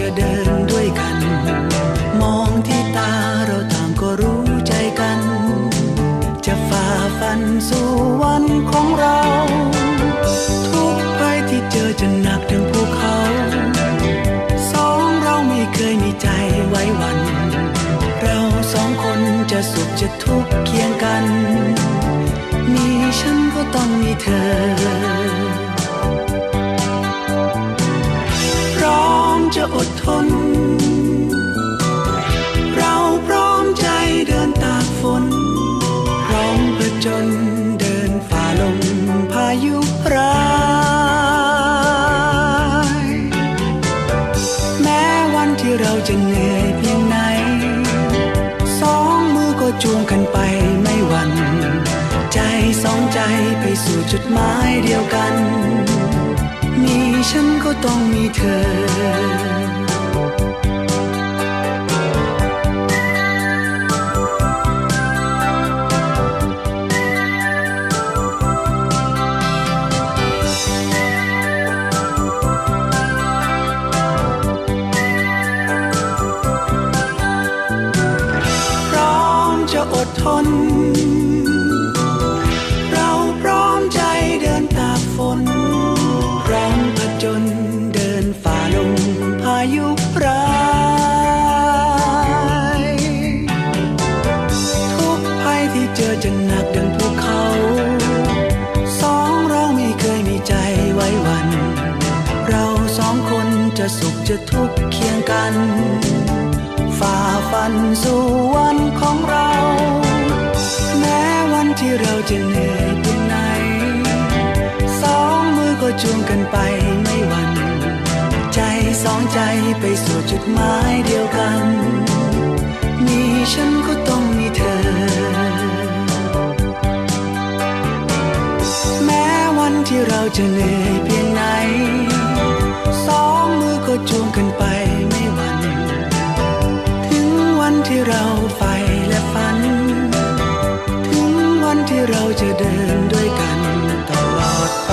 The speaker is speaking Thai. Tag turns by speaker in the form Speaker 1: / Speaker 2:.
Speaker 1: จะเดินด้วยกัน มองที่ตาเราต่างก็รู้ใจกัน จะฝ่าฟันสู่วันของเรา ทุกภัยที่เจอจะหนักถึงภูเขา สองเราไม่เคยมีใจไว้วัน เราสองคนจะสุขจะทุกข์เคียงกัน มีฉันก็ต้องมีเธอ จะเหนื่อยเพียงไหน สองมือก็จูงกันไปไม่หวั่นใจสองใจไปสู่จุดหมายเดียวกัน มีฉันก็ต้องมีเธอ จะสุขจะทุกข์เคียงกัน ฝ่าฟันสู่วันของเรา แม้วันที่เราจะเหนื่อยเพียงไหน สองมือก็จูงกันไปไม่หวั่นใจสองใจไปสู่จุดหมายเดียวกัน มีฉันก็ต้องมีเธอ แม้วันที่เราจะเหนื่อย จูงกันไปไม่วันถึงวันที่เราไปและฝัน ถึงวันที่เราจะเดินด้วยกันตลอดไป